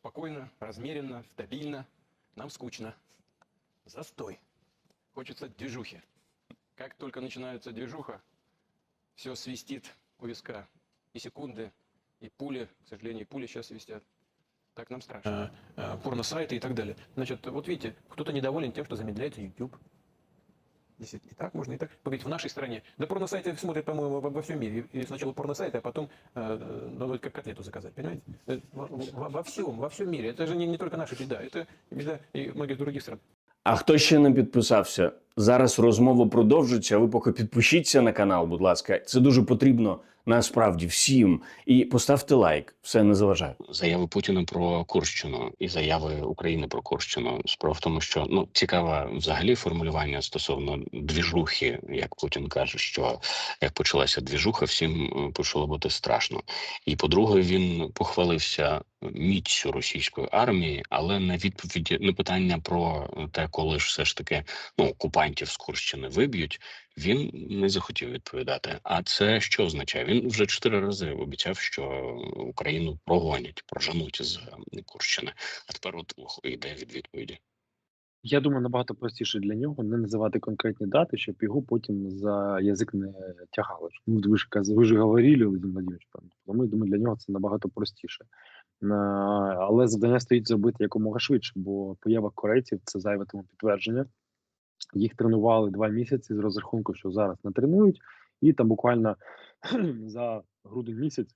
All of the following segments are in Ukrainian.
Спокойно, размеренно, стабильно. Нам скучно. Застой. Хочется движухи. Как только начинается движуха, все свистит у виска. И секунды, и пули, к сожалению, пули сейчас свистят. Так нам страшно. порно-сайты и так далее. Значит, вот видите, кто-то недоволен тем, что замедляется YouTube. Действительно, и так можно, и так. Поговорить, в нашей стране. Да порно-сайты смотрят, по-моему, во, во всем мире. И сначала порно-сайты, а потом, э, ну, вот как котлету заказать, понимаете? Э, Во, во- во всем, во всем мире. Это же не, не только наша беда, это беда и многих других стран. А хто ще не підписався? Зараз розмова продовжиться. Ви поки підпишіться на канал, будь ласка. Це дуже потрібно насправді всім. І поставте лайк, все не заважає. заяви Путіна про Курщину і заяви України про Курщину. Справа в тому, що ну цікаве взагалі формулювання стосовно двіжухи, як Путін каже, що як почалася двіжуха, всім е, почало бути страшно. І по-друге, він похвалився міцю російської армії, але на відповіді на питання про те, коли ж все ж таки ну окупантів з Курщини виб'ють, він не захотів відповідати. А це що означає? Він вже чотири рази обіцяв, що Україну прогонять, проженуть з Курщини. А тепер от йде від відповіді. Я думаю, набагато простіше для нього не називати конкретні дати, щоб його потім за язик не тягали. Ну, ви ж ви ж говорили, Володимир Владимирович. Тому я думаю, для нього це набагато простіше. Але завдання стоїть зробити якомога швидше, бо поява корейців це зайве тому підтвердження. Їх тренували два місяці з розрахунку, що зараз не тренують, і там буквально за грудень місяць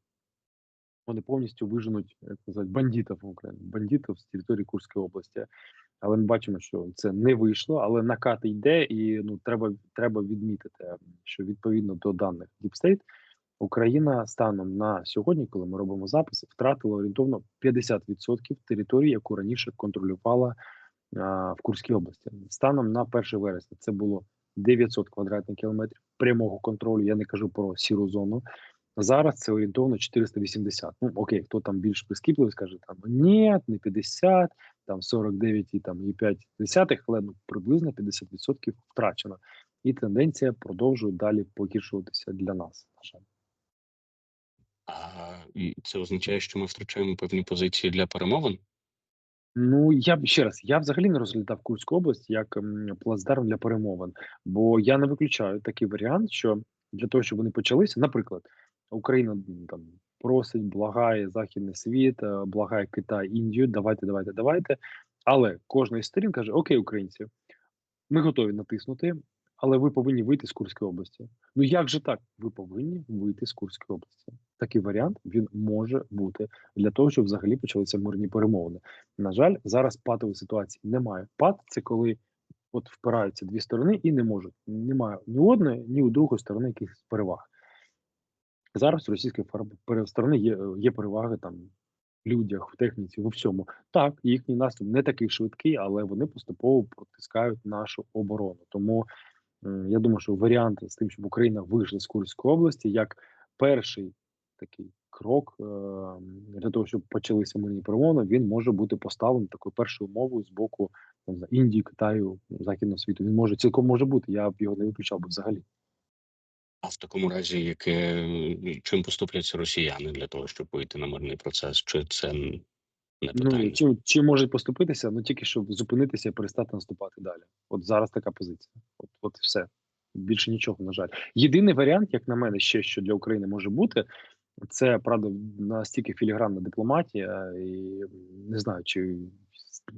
вони повністю виженуть як називають, бандитів в Україні, бандитів з території Курської області. Але ми бачимо, що це не вийшло, але накат йде, і ну треба треба відмітити, що відповідно до даних Deep State, Україна станом на сьогодні, коли ми робимо запис, втратила орієнтовно 50% території, яку раніше контролювала в Курській області. Станом на 1 вересня це було 900 квадратних кілометрів прямого контролю. Я не кажу про сіру зону. Зараз це орієнтовно 480. Ну окей, хто там більш прискіпливий, скаже там ні, не 50, там 49 і там і 5 десятих, але ну приблизно 50% втрачено. І тенденція продовжує далі погіршуватися для нас. А це означає, що ми втрачаємо певні позиції для перемовин. Ну я б ще раз, я взагалі не розглядав Курську область як плацдарм для перемовин, бо я не виключаю такий варіант, що для того, щоб вони почалися, наприклад, Україна там просить, благає західний світ, е, благає Китай, Індію, давайте, давайте, давайте. Але кожна із сторін каже: Окей, українці, ми готові натиснути, але ви повинні вийти з Курської області. Ну як же так? Ви повинні вийти з Курської області. Такий варіант він може бути для того, щоб взагалі почалися мирні перемовини. На жаль, зараз патової ситуації немає. Пат це коли от впираються дві сторони і не можуть. Немає ні одної, ні у другої сторони якихось переваг. Зараз російської сторони є, є переваги там людях, в техніці, в всьому. Так, їхній наступ не такий швидкий, але вони поступово протискають нашу оборону. Тому я думаю, що варіант з тим, щоб Україна вийшла з Курської області, як перший такий крок е, для того, щоб почалися мирні перемовини, він може бути поставлений такою першою умовою з боку знаю, Індії, Китаю, західного світу. Він може цілком може бути. Я б його не виключав би взагалі. А в такому разі, яке чим поступляться росіяни для того, щоб вийти на мирний процес? Чи це не питання? Ну чи, чи можуть поступитися, ну тільки щоб зупинитися і перестати наступати далі. От зараз така позиція. От, от все. Більше нічого, на жаль. Єдиний варіант, як на мене, ще що для України може бути, це правда настільки філігранна дипломатія, і не знаю, чи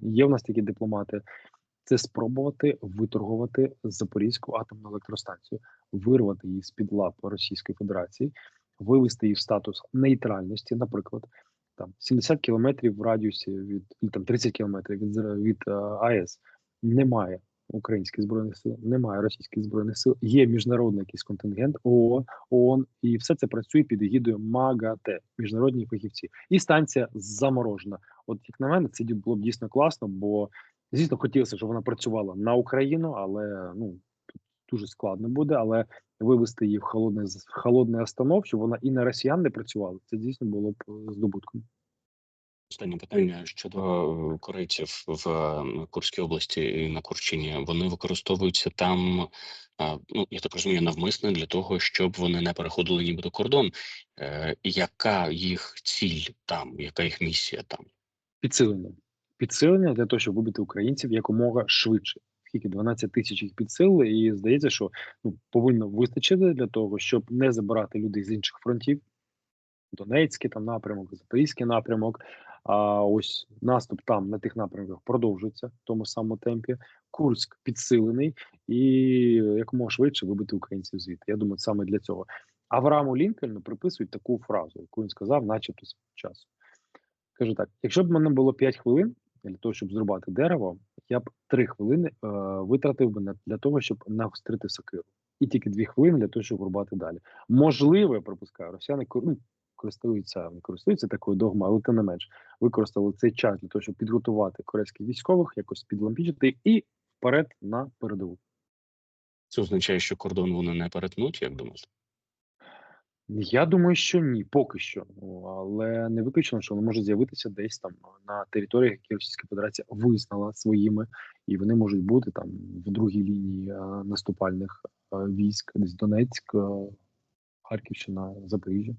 є в нас такі дипломати. Це спробувати виторгувати Запорізьку атомну електростанцію, вирвати її з під лап Російської Федерації, вивести її в статус нейтральності, наприклад, там 70 кілометрів в радіусі від там 30 кілометрів від від е, АЕС немає українських збройних сил, немає російських збройних сил. Є міжнародний якийсь контингент ООН, ООН, і все це працює під егідою МАГАТЕ, міжнародні фахівці, і станція заморожена. От як на мене, це було б дійсно класно, бо звісно хотілося, щоб вона працювала на Україну, але ну дуже складно буде. Але вивести її в холодне в холодне останов, щоб вона і на росіян не працювала. Це дійсно було б е, здобутком. Останнє питання щодо е, корейців в е, Курській області і на Курщині. Вони використовуються там, е, ну я так розумію, навмисно для того, щоб вони не переходили нібито кордон. Е, Яка їх ціль там, яка їх місія там? Підсилення. Підсилення для того, щоб вибити українців якомога швидше. Скільки 12 тисяч їх підсилили, і здається, що ну, повинно вистачити для того, щоб не забирати людей з інших фронтів. Донецький там напрямок, Запорізький напрямок. А ось наступ там на тих напрямках продовжується в тому самому темпі. Курськ підсилений і якомога швидше вибити українців звідти. Я думаю, саме для цього. Аврааму Лінкольну приписують таку фразу, яку він сказав, начебто свого часу. Каже так: якщо б мене було 5 хвилин для того, щоб зрубати дерево, я б 3 хвилини е, витратив би на для того, щоб нагострити сокиру, і тільки 2 хвилини для того, щоб рубати далі. Можливо, я припускаю, росіяни ну, користуються, не користуються такою догмою, але тим не менш використали цей час для того, щоб підготувати корейських військових, якось підлампічити і вперед на передову. Це означає, що кордон вони не перетнуть, як думаєте? Я думаю, що ні, поки що. Але не виключено, що вони можуть з'явитися десь там на територіях, які Російська Федерація визнала своїми, і вони можуть бути там в другій лінії е, наступальних е, військ, десь Донецьк, е, Харківщина, Запоріжжя.